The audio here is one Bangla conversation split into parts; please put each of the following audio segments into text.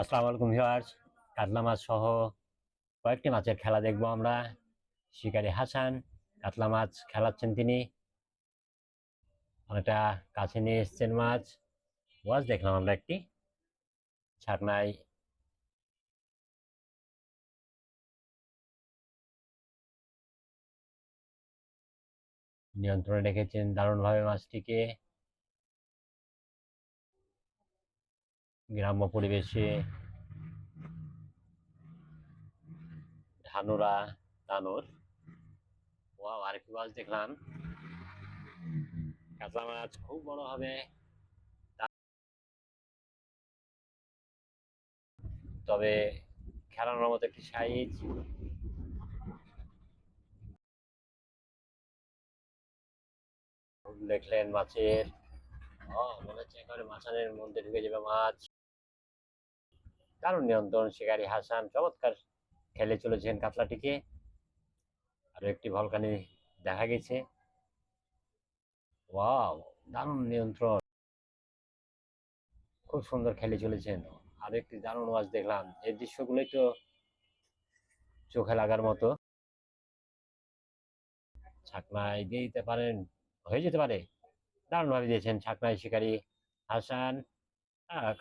আসসালামু আলাইকুম ভিউয়ার্স, কাতলা মাছ সহ কয়েকটি মাছের খেলা দেখব আমরা। শিকারি হাসান, কাতলা মাছ খেলাচ্ছেন তিনি। অনেকটা কাছে নিয়ে এসছেন মাছ। ওয়াজ দেখলাম আমরা একটি ছাকনায়। নিয়ন্ত্রণে রেখেছেন দারুণভাবে মাছটিকে। গ্রাম্য পরিবেশে ধানুরা দানুর ও আরেকটি মাছ দেখলাম। কাতলা মাছ খুব বড় হবে। তবে খেলানোর মতো একটি সাইজ। দেখলেন মাছের। ও মনে হচ্ছে একেবারে মাছানের মধ্যে ঢুকে যাবে মাছ। দারুণ নিয়ন্ত্রণ, শিকারী হাসান, চমৎকার খেলে চলেছেন কাতলাটিকে। আরও একটি ভলকানি দেখা গেছে। ওয়াও, দারুণ নিয়ন্ত্রণ। খুব সুন্দর খেলে চলেছেন। আরও একটি দারুণ মাছ দেখলাম। এই দৃশ্যগুলোই তো চোখে লাগার মতো। ছাকনায় দিয়ে দিতে পারেন, হয়ে যেতে পারে। দারুণ ভাবে দিয়েছেন ছাকনায় শিকারী হাসান।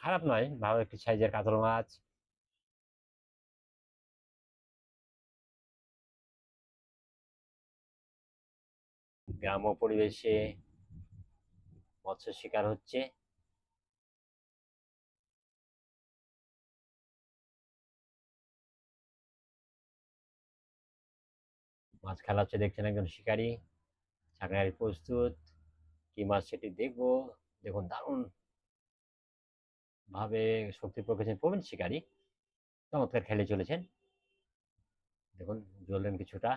খারাপ নয়, ভালো একটি সাইজের কাতল মাছ। গ্রাম্য পরিবেশে মৎস্য শিকার হচ্ছে। মাছ খেলা হচ্ছে, দেখছেন একজন শিকারী। ছাকনারি প্রস্তুত। কি মাছ সেটি দেখব? দেখুন, দারুণ ভাবে শক্তি প্রকাশের প্রবীণ শিকারী চমৎকার খেলে চলেছেন। দেখুন, জ্বললেন কিছুটা।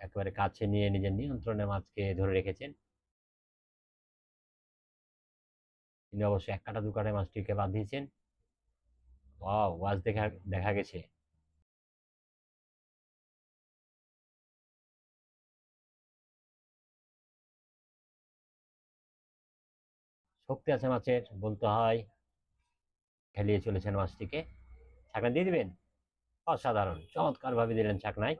একেবারে কাছে নিয়ে নিজের নিয়ন্ত্রণে মাছকে ধরে রেখেছেন। তিনি অবশ্যই এক কাটা দু কাটায় মাছটিকে বাঁধিয়েছেন ওয়াজ দেখা দেখা গেছে। শক্তি আছে মাছের, বলতে হয়। খেলিয়ে চলেছেন মাছটিকে। ছাকনা দিয়ে দিবেন? অসাধারণ চমৎকার ভাবে দিলেন ছাকনায়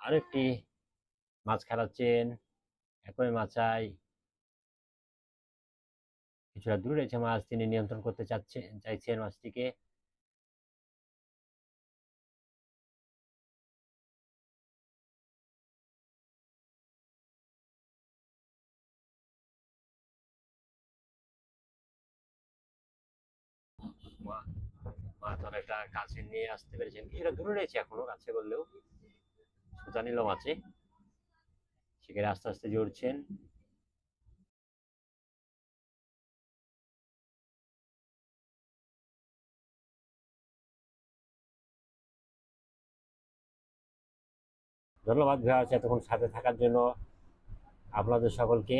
আরও একটি মাছ খেলাচ্ছেন। একই মাছাই কিছুটা দূরে রয়েছে মাছ তিনি নিয়ন্ত্রণ করতে চাচ্ছে চাইছেন মাছটিকে মাছ নিয়ে আসতে পেরেছেন। এখনও, কাছে বললেও সোজা মাছে। সেখানে আস্তে আস্তে জড়ছেন। ধন্যবাদ ভিউয়ার্স এতক্ষণ সাথে থাকার জন্য। আপনাদের সকলকে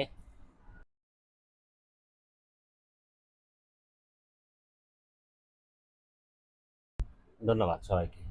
ধন্যবাদ সবাইকে।